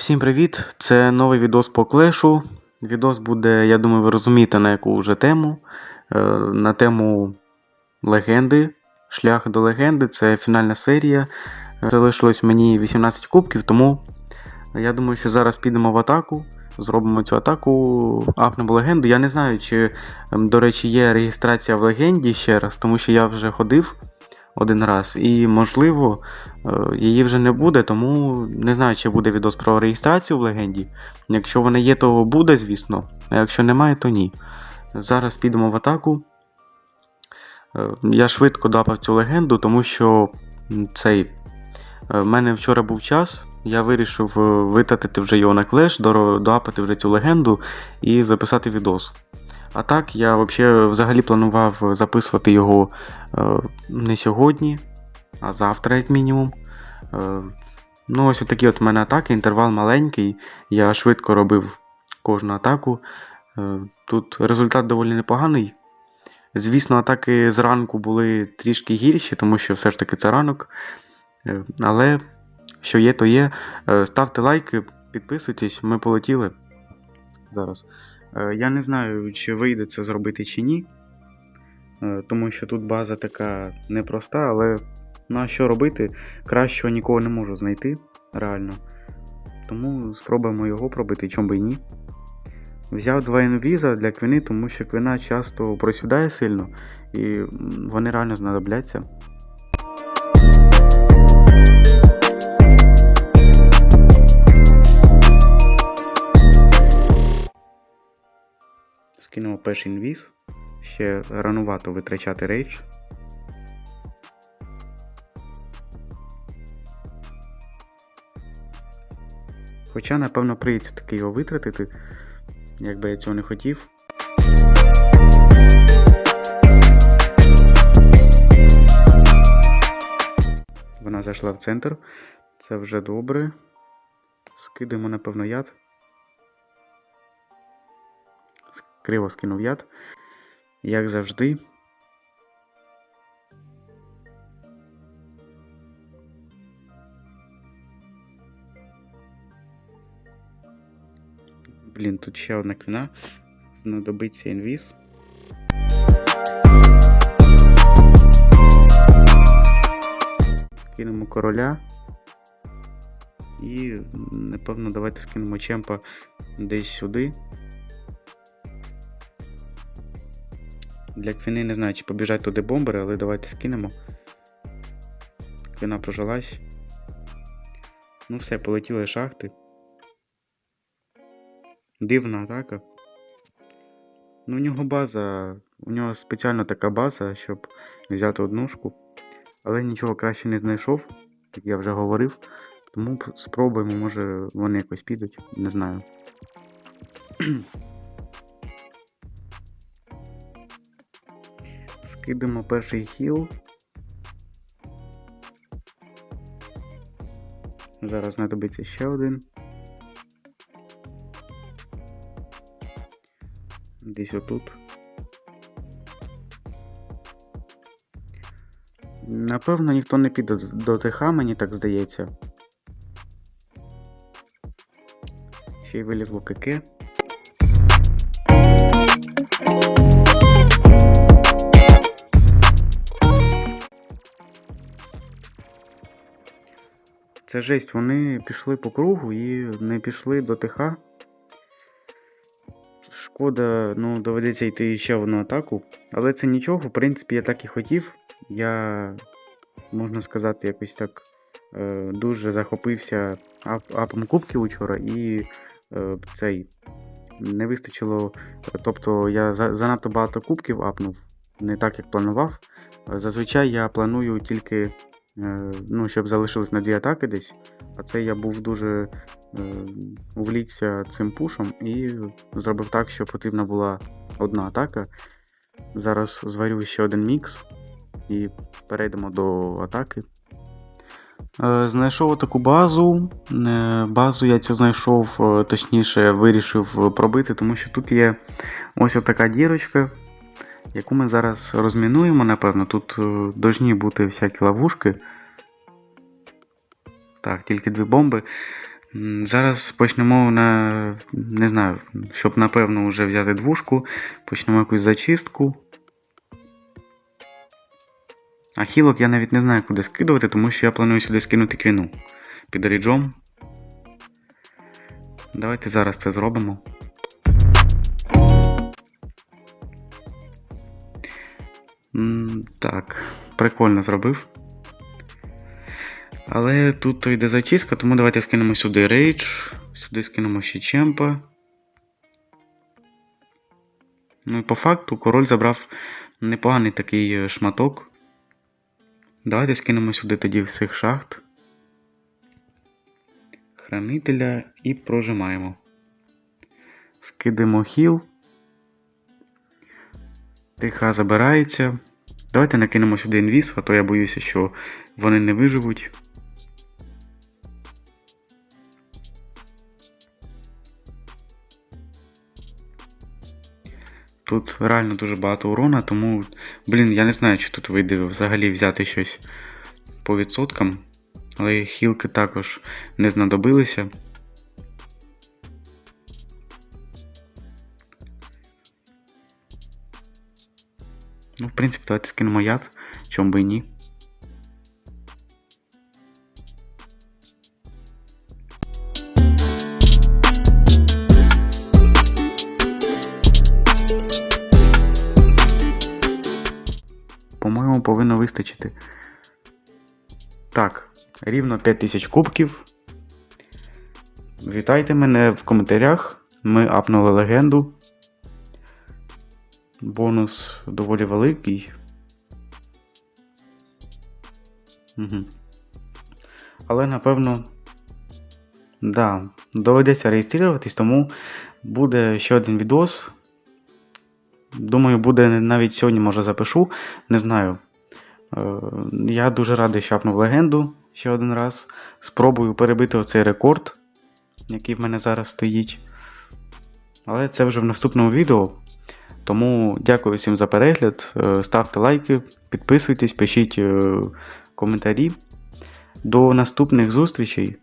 Всім привіт! Це новий відос по клешу. Відос буде, я думаю, ви розумієте, на яку вже тему. Е, На тему легенди. Шлях до легенди це фінальна серія. Залишилось мені 18 кубків, тому я думаю, що зараз підемо в атаку. Зробимо цю атаку, апнемо легенду. Я не знаю, чи, ем, до речі, є реєстрація в легенді ще раз, тому що я вже ходив один раз, і можливо. Е, Її вже не буде, тому не знаю, чи буде відос про реєстрацію в легенді. Якщо вона є, то буде, звісно. А якщо немає, то ні. Зараз підемо в атаку. Е, Я швидко дапав цю легенду, тому що цей. е, В мене вчора був час, я вирішив витратити вже його на клеш, доапати вже цю легенду і записати відос. А так, я вообще взагалі планував записувати його е, не сьогодні, а завтра, як мінімум. Е, ну, ось такі от в мене атаки, інтервал маленький. Я швидко робив кожну атаку. Е, тут результат доволі непоганий. Звісно, атаки зранку були трішки гірші, тому що все ж таки це ранок. Але що є, то є. Ставте лайки, підписуйтесь, ми полетіли. Зараз. Е, я не знаю, чи вийде це зробити чи ні. Е, тому що тут база така непроста, але ну а що робити? Кращого нікого не можу знайти, реально. Тому спробуємо його пробити, чому би ні. Взяв два інвіза для квіни, тому що квіна часто просідає сильно, і вони реально знадобляться. Скинемо перший інвіз. Ще ранувато витрачати рейдж. Хоча, напевно, прийдеться таки його витратити, якби я цього не хотів. Вона зайшла в центр. Це вже добре. Скидаємо, напевно, яд. Криво скинув яд. Як завжди. Блін, тут ще одна квіна. Знадобиться інвіз. Скинемо короля. І, напевно, давайте скинемо чемпа десь сюди. Для квіни не знаю, чи побіжать туди бомбери, але давайте скинемо. Квіна прожилась. Ну все, полетіли шахти. Дивна атака. Ну, у нього база. У нього спеціально така база, щоб взяти однушку. Але нічого краще не знайшов, як я вже говорив. Тому спробуємо, може вони якось підуть, не знаю. Скидемо перший хіл. Зараз знадобиться ще один. Десь отут. Напевно, ніхто не піде до- ТХ, мені так здається. Ще й вилізло КК. Це жесть, вони пішли по кругу і не пішли до ТХ. Шкода, ну, доведеться йти ще в одну атаку. Але це нічого, в принципі, я так і хотів. Я, можна сказати, якось так е, дуже захопився ап, апом кубків учора і е, цей не вистачило. Тобто я за, занадто багато кубків апнув, не так як планував. Е, Зазвичай я планую тільки, е, ну, щоб залишилось на дві атаки десь. А це я був дуже е, увлікся цим пушом і зробив так, що потрібна була одна атака. Зараз зварю ще один мікс і перейдемо до атаки. Е, Знайшов таку базу. Е, Базу я цю знайшов, е, точніше, вирішив пробити, тому що тут є ось така дірочка, яку ми зараз розмінуємо, напевно. Тут е, должні бути всякі ловушки. Так, тільки дві бомби. Зараз почнемо на. не знаю, щоб напевно вже взяти двушку, почнемо якусь зачистку. А хілок я навіть не знаю, куди скидувати, тому що я планую сюди скинути квіну під ріджом. Давайте зараз це зробимо. Так, прикольно зробив. Але тут йде зачистка, тому давайте скинемо сюди рейдж, сюди скинемо ще чемпа. Ну і по факту король забрав непоганий такий е, шматок. Давайте скинемо сюди тоді всіх шахт. Хранителя і прожимаємо. Скидаємо хіл. Тиха забирається. Давайте накинемо сюди інвіз, а то я боюся, що вони не виживуть. Тут реально дуже багато урона, тому, блін, я не знаю, чи тут вийде взагалі взяти щось по відсоткам. Але хілки також не знадобилися. Ну, в принципі, давайте скинемо яд, чому би і ні. По-моєму, повинно вистачити. Так, рівно 5000 кубків. Вітайте мене в коментарях. Ми апнули легенду. Бонус доволі великий. Угу. Але напевно. Да, доведеться реєструватись, тому буде ще один відос. Думаю, буде навіть сьогодні, може, запишу. Не знаю. Е, Я дуже радий, що апнув легенду ще один раз. Спробую перебити оцей рекорд, який в мене зараз стоїть. Але це вже в наступному відео. Тому дякую всім за перегляд. Е, Ставте лайки, підписуйтесь, пишіть е, коментарі. До наступних зустрічей.